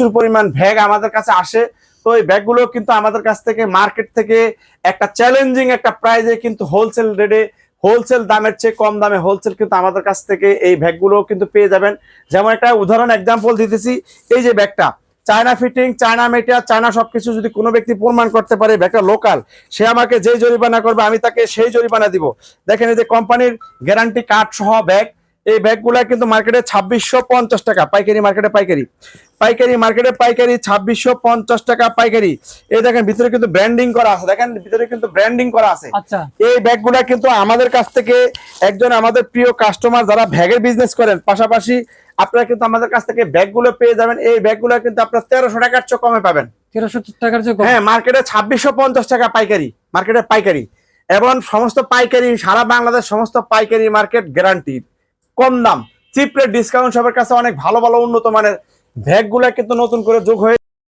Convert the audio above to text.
প্রচুর পরিমাণ ব্যাগ আমাদের কাছে আসে। তো এই ব্যাগগুলো কিন্তু আমাদের কাছ থেকে মার্কেট থেকে একটা চ্যালেঞ্জিং একটা প্রাইজে কিন্তু হোলসেল রেটে হোলসেল দামের চেয়ে কম দামে হোলসেল কিন্তু আমাদের কাছ থেকে এই ব্যাগগুলো কিন্তু পেয়ে যাবেন। যেমন একটা উদাহরণ এক্সাম্পল দিতেছি, এই যে ব্যাগটা। চায়না ফিটিং চায়না মেটিয়ার চায়না সবকিছু যদি কোনো ব্যক্তি প্রমাণ করতে পারে, ব্যাগটা লোকাল সে আমাকে যেই জরিমানা করবে, আমি তাকে সেই জরিমানা দিব। দেখেন এই যে কোম্পানির গ্যারান্টি কার্ড সহ ব্যাগ এই ব্যাগগুলা কিন্তু মার্কেটে ছাব্বিশশো পঞ্চাশ টাকা পাইকারি মার্কেটে পাইকারি। পাইকারি মার্কেটে পাইকারি ছাব্বিশশো পঞ্চাশ টাকা পাইকারি। এই দেখেন ভিতরে কিন্তু ব্র্যান্ডিং করা আছে। দেখেন ভিতরে কিন্তু ব্র্যান্ডিং করা আছে। আচ্ছা। এই ব্যাগগুলা কিন্তু আমাদের কাছ থেকে একজন আমাদের প্রিয় কাস্টমার যারা ব্যাগের বিজনেস করেন পাশাপাশি আপনারা কিন্তু আমাদের কাছ থেকে ব্যাগগুলো পেয়ে যাবেন। এই ব্যাগগুলো কিন্তু আপনার তেরোশো টাকার চেয়ে কমে পাবেন। তেরোশো টাকার হ্যাঁ মার্কেটে ছাব্বিশশো পঞ্চাশ টাকা পাইকারি মার্কেটে পাইকারি। এবং সমস্ত পাইকারি সারা বাংলাদেশ সমস্ত পাইকারি মার্কেট গ্যারান্টি কম দাম। চিপ রেট ডিসকাউন্ট শপের কাছে অনেক ভালো ভালো উন্নত মানের ব্যাগগুলো কিন্তু নতুন করে যোগ হয়ে